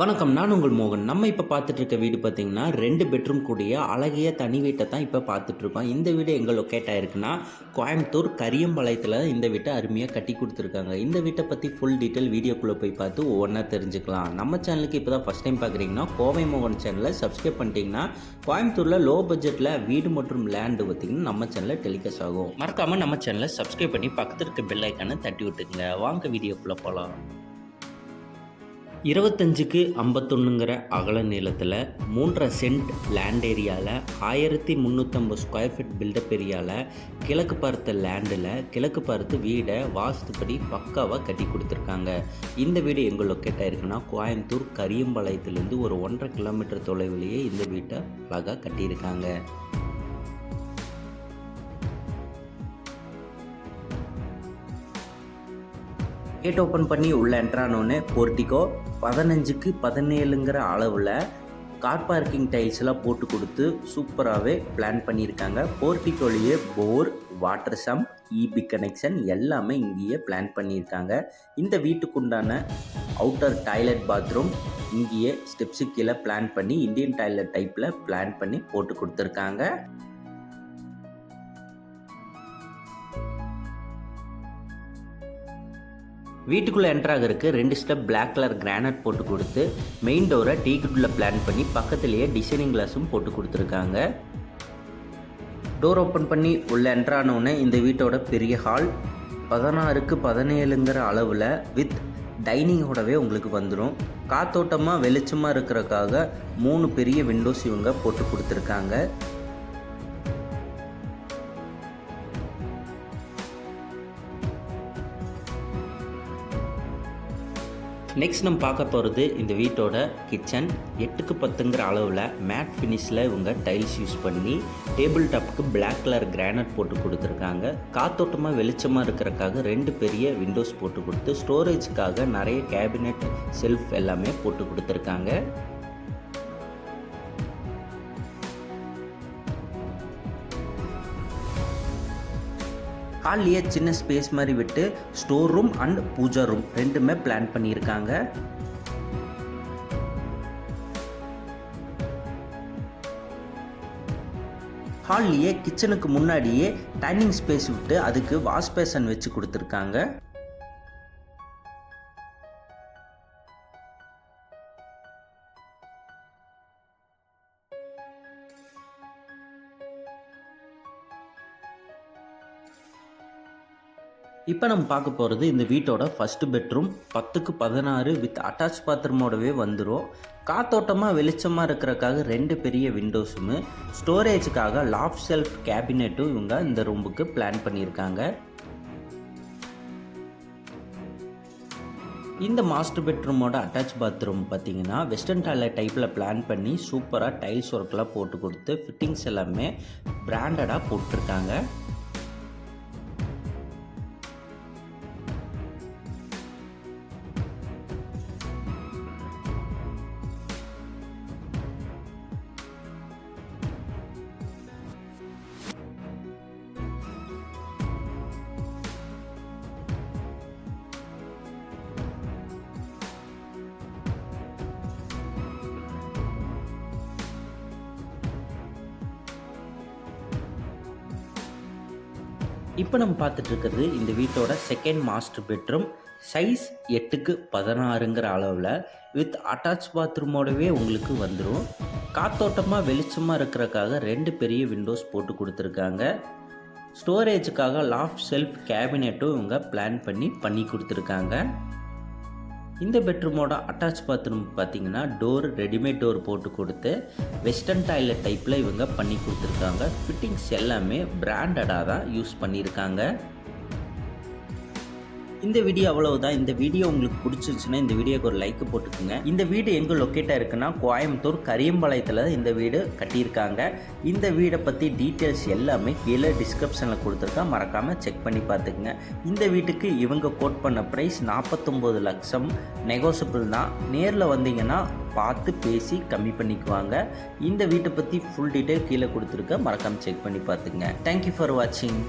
வணக்கம் நான் உங்கள் மோகன். நம்ம இப்போ பார்த்துட்டு இருக்க வீடு பார்த்தீங்கன்னா ரெண்டு பெட்ரூம் கூடிய அழகிய தனி வீட்டை தான் இப்போ பார்த்துட்ருக்கோம் இந்த வீடு எங்கே லொக்கேட் ஆயிருக்குன்னா கோயம்புத்தூர் கரியம்பாளையத்தில் இந்த வீட்டை அருமையாக கட்டி கொடுத்துருக்காங்க. இந்த வீட்டை பற்றி ஃபுல் டீட்டெயில் வீடியோக்குள்ளே போய் பார்த்து ஒவ்வொன்றா தெரிஞ்சுக்கலாம். நம்ம சேனலுக்கு இப்போ தான் ஃபஸ்ட் டைம் பார்க்குறீங்கன்னா கோவை மோகன் சேனலை சப்ஸ்கிரைப் பண்ணிட்டீங்கன்னா கோயம்புத்தூரில் லோ பட்ஜெட்டில் வீடு மற்றும் லேண்டு பார்த்தீங்கன்னா நம்ம சேனலில் டெலிகாஸ்ட் ஆகும். மறக்காமல் நம்ம சேனலை சப்ஸ்கிரைப் பண்ணி பக்கத்தில் இருக்க பெல் ஐக்கானை தட்டி விட்டுக்குங்க. வாங்க வீடியோக்குள்ளே போகலாம் இருபத்தஞ்சுக்கு ஐம்பத்தொன்னுங்கிற அகல நீளத்தில் மூன்றரை சென்ட் லேண்ட் ஏரியாவில் ஆயிரத்தி முந்நூற்றம்பது ஸ்கொயர் ஃபீட் பில்டப் ஏரியாவில் கிழக்கு பார்த்த லேண்டில் கிழக்கு பார்த்து வீடை வாஸ்துப்படி பக்காவாக கட்டி கொடுத்துருக்காங்க. இந்த வீடு எங்கே லொக்கேட் ஆயிருக்குன்னா கோயம்புத்தூர் கரியம்பாளையத்துலேருந்து ஒரு ஒன்றரை கிலோமீட்டர் தொலைவிலேயே இந்த வீட்டை அழகாக கட்டியிருக்காங்க. கேட் ஓப்பன் பண்ணி உள்ள என்ட்ரானோன்னு போர்ட்டிக்கோ பதினஞ்சுக்கு பதினேழுங்கிற அளவில் கார் பார்க்கிங் டைல்ஸ்லாம் போட்டு கொடுத்து சூப்பராகவே பிளான் பண்ணியிருக்காங்க. போர்ட்டிக்கோலேயே bore water sump EB connection எல்லாமே இங்கேயே பிளான் பண்ணியிருக்காங்க. இந்த வீட்டுக்குண்டான அவுட்டர் டாய்லெட் பாத்ரூம் இங்கேயே ஸ்டெப்ஸு கீழே பிளான் பண்ணி இந்தியன் டாய்லெட் டைப்பில் பிளான் பண்ணி போட்டு கொடுத்துருக்காங்க. வீட்டுக்குள்ளே என்ட்ராகிறதுக்கு ரெண்டு ஸ்டெப் பிளாக் கலர் கிரானைட் போட்டு கொடுத்து மெயின் டோரை டீக்குள்ள பிளான் பண்ணி பக்கத்துலேயே டிசைனிங் கிளாஸும் போட்டு கொடுத்துருக்காங்க. டோர் ஓப்பன் பண்ணி உள்ள என்ட்ரானோடனே இந்த வீட்டோட பெரிய ஹால் பதினாறுக்கு பதினேழுங்கிற அளவில் வித் டைனிங்கோடவே உங்களுக்கு வந்துடும் காத்தோட்டமாக வெளிச்சமாக இருக்கிறக்காக மூணு பெரிய விண்டோஸ் இவங்க போட்டு கொடுத்துருக்காங்க. நெக்ஸ்ட் நம்ம பார்க்க போகிறது இந்த வீட்டோட கிச்சன் எட்டுக்கு பத்துங்கிற அளவில் மேட் ஃபினிஷில் இவங்க டைல்ஸ் யூஸ் பண்ணி டேபிள் டாப்புக்கு பிளாக் கலர் கிரானைட் போட்டு கொடுத்துருக்காங்க. காத்தோட்டமாக வெளிச்சமாக இருக்கிறக்காக ரெண்டு பெரிய விண்டோஸ் போட்டு கொடுத்து ஸ்டோரேஜுக்காக நிறைய கேபினெட் செல்ஃப் எல்லாமே போட்டு கொடுத்துருக்காங்க. ஹால்லையே சின்ன ஸ்பேஸ் மாதிரி விட்டு store room and pooja room ரெண்டுமே பிளான் பண்ணியிருக்காங்க. ஹால்லையே கிச்சனுக்கு முன்னாடியே டைனிங் ஸ்பேஸ் விட்டு அதுக்கு வாஷ் பேசன் வச்சு கொடுத்துருக்காங்க. இப்போ நம்ம பார்க்க போகிறது இந்த வீட்டோட ஃபஸ்ட்டு பெட்ரூம் பத்துக்கு பதினாறு வித் அட்டாச் பாத்ரூமோடவே வந்துடும் காத்தோட்டமாக வெளிச்சமாக இருக்கிறக்காக ரெண்டு பெரிய விண்டோஸும் ஸ்டோரேஜுக்காக லாஃப் செல்ஃப் கேபினெட்டும் இவங்க இந்த ரூமுக்கு பிளான் பண்ணியிருக்காங்க. இந்த மாஸ்டர் பெட்ரூமோட அட்டாச் பாத்ரூம் பார்த்தீங்கன்னா வெஸ்டர்ன் டாய்லெட் டைப்பில் பிளான் பண்ணி சூப்பராக டைல்ஸ் ஒர்க்கெலாம் போட்டு கொடுத்து ஃபிட்டிங்ஸ் எல்லாமே பிராண்டடாக போட்டிருக்காங்க. இப்போ நம்ம பார்த்துட்டு இருக்கிறது இந்த வீட்டோட செகண்ட் மாஸ்டர் பெட்ரூம் சைஸ் எட்டுக்கு பதினாறுங்கிற அளவில் வித் அட்டாச் பாத்ரூமோடவே உங்களுக்கு வந்துடும் காத்தோட்டமாக வெளிச்சமாக இருக்கிறக்காக ரெண்டு பெரிய விண்டோஸ் போட்டு கொடுத்துருக்காங்க. ஸ்டோரேஜுக்காக லாஃப் செல்ஃப் கேபினெட்டும் இவங்க பிளான் பண்ணி பண்ணி கொடுத்துருக்காங்க. இந்த பெட்ரூமோட அட்டாச் பாத்ரூம் பார்த்தீங்கன்னா டோர் ரெடிமேட் டோர் போட்டு கொடுத்து வெஸ்டர்ன் டாய்லெட் டைப்பில் இவங்க பண்ணி கொடுத்துருக்காங்க. ஃபிட்டிங்ஸ் எல்லாமே பிராண்டடாக தான் யூஸ் பண்ணியிருக்காங்க. இந்த வீடியோ அவ்வளவுதான். இந்த வீடியோ உங்களுக்கு பிடிச்சிருச்சுன்னா இந்த வீடியோக்கு ஒரு லைக் போட்டுக்கோங்க. இந்த வீடு எங்கே லொக்கேட்டாக இருக்குன்னா கோயம்புத்தூர் கரியம்பாளையத்தில் இந்த வீடு கட்டியிருக்காங்க. இந்த வீடை பற்றி டீட்டெயில்ஸ் எல்லாமே கீழே டிஸ்கிரிப்ஷனில் கொடுத்துருக்கா. மறக்காமல் செக் பண்ணி பார்த்துக்குங்க. இந்த வீட்டுக்கு இவங்க கோட் பண்ண ப்ரைஸ் நாற்பத்தொம்போது லட்சம். நெகோசிபிள் தான். நேரில் வந்தீங்கன்னா பார்த்து பேசி கம்மி பண்ணிக்குவாங்க. இந்த வீட்டை பற்றி ஃபுல் டீட்டெயில் கீழே கொடுத்துருக்க. மறக்காமல் செக் பண்ணி பார்த்துங்க தேங்க்யூ ஃபார் வாட்சிங்